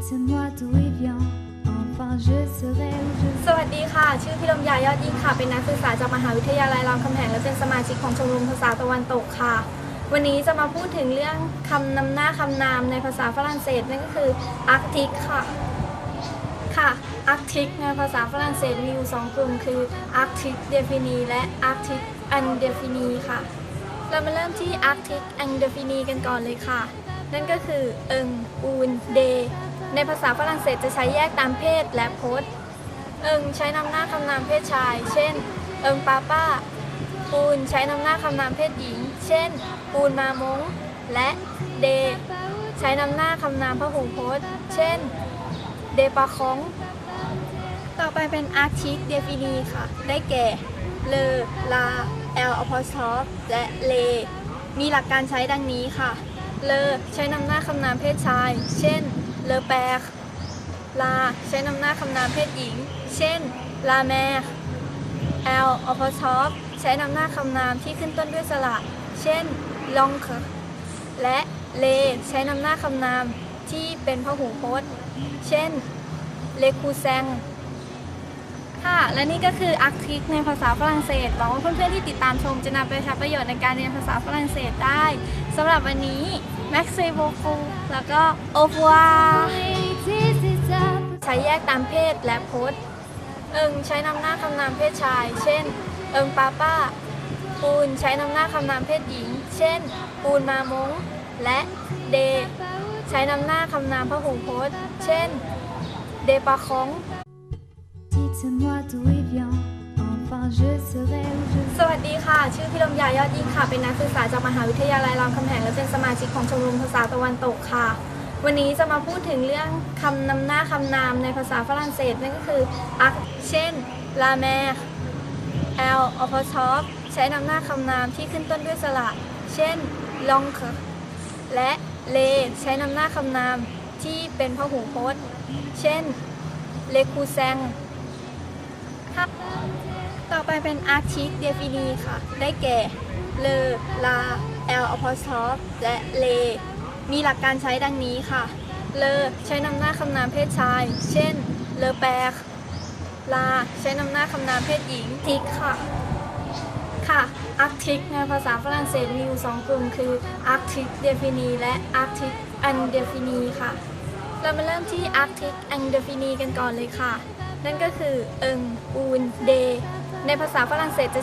Dites-moi d'où il vient, enfin je serai où je สวัสดีค่ะ ชื่อพิรมยายอดยิ่งค่ะ เป็นนักศึกษาจากมหาวิทยาลัยรามคำแหงและเป็นสมาชิกของชมรมภาษาตะวันตกค่ะ วันนี้จะมาพูดถึงเรื่องคำนำหน้าคำนามในภาษาฝรั่งเศสนั่นก็คือ Arctic ค่ะ ค่ะ Arctic ในภาษาฝรั่งเศสมีอยู่สองกลุ่มคือ Arctic Defini และ Arctic Undefini ค่ะ เรามาเริ่มที่ Arctic Undefini กันก่อนเลยค่ะ นั่นก็คือเอิงอูนเด ในภาษาฝรั่งเศสจะใช้แยกตามเพศและโพสเอิงใช้นำหน้าคำนามเพศชาย เช่น เอิงป้าป้า ปูนใช้นำหน้าคำนามเพศหญิง เช่น ปูนมามง และเด ใช้นำหน้าคำนามพหูพจน์ เช่น เดปาคอง ต่อไปเป็นอาร์คิกเดฟินีค่ะ ได้แก่ เลอลา แอลอพอสทอฟและ เล มีหลักการใช้ดังนี้ค่ะ เลอใช้นำหน้าคำนามเพศชาย เช่น เลอแปกลา ใช้นำหน้าคำนามเพศหญิง เช่น ลาแมร์ L o p o s t o p ใช้นำหน้าคำนามที่ขึ้นต้นด้วยสระ เช่น ลองเคและเล ใช้นำหน้าคำนามที่เป็นพหูพจน์ เช่น เลคูแซงค่ะ และนี่ก็คืออาร์คิกในภาษาฝรั่งเศส หวังว่าเพื่อนๆที่ติดตามชมจะนำไปใช้ประโยชน์ในการเรียนภาษาฝรั่งเศสได้ำหรับวันนี้แม็กซ์โบคูแล้วก็โอฟัวใช้แยกตามเพศและโพสเอิงใช้นำหน้าคำนามเพศชาย เช่น เอิงป้าป้า ปูนใช้นำหน้าคำนามเพศหญิง เช่น ปูนมามงและเด ใช้นำหน้าคำนามพหูพจน์ เช่น เดปาคอง Dites-moi d'où il vient, สวัสดีค่ะ ชื่อพิรมยายอดยิ่งค่ะ เป็นนักศึกษาจากมหาวิทยาลัยรามคำแหงและเป็นสมาชิกของชมรมภาษาตะวันตกค่ะ วันนี้จะมาพูดถึงเรื่องคำนำหน้าคำนามในภาษาฝรั่งเศสนั่นก็คือ arc เช่น la mer l o p o s t o p ใช้นำหน้าคำนามที่ขึ้นต้นด้วยสระ เช่น l o n g และ le ใช้นำหน้าคำนามที่เป็นพหูพจน์ เช่น le cousin ค่ะ ต่อไปเป็น artic Defini ค่ะ ได้แก่ เลอลาแอลอพอสทอฟและ เล มีหลักการใช้ดังนี้ค่ะ เลอใช้นำหน้าคำนามเพศชาย เช่น เลอแปกลา ใช้นำหน้าคำนามเพศหญิง ทิกค่ะ ค่ะ Arctic ในภาษาฝรั่งเศสมีอยู่สองกลุ่มคือ Arctic Defini และ Arctic Undefini ค่ะ เรามาเริ่มที่ Arctic Undefini กันก่อนเลยค่ะ นั่นก็คือ เอิง อูน เด ในภาษาฝรั่งเศสจะ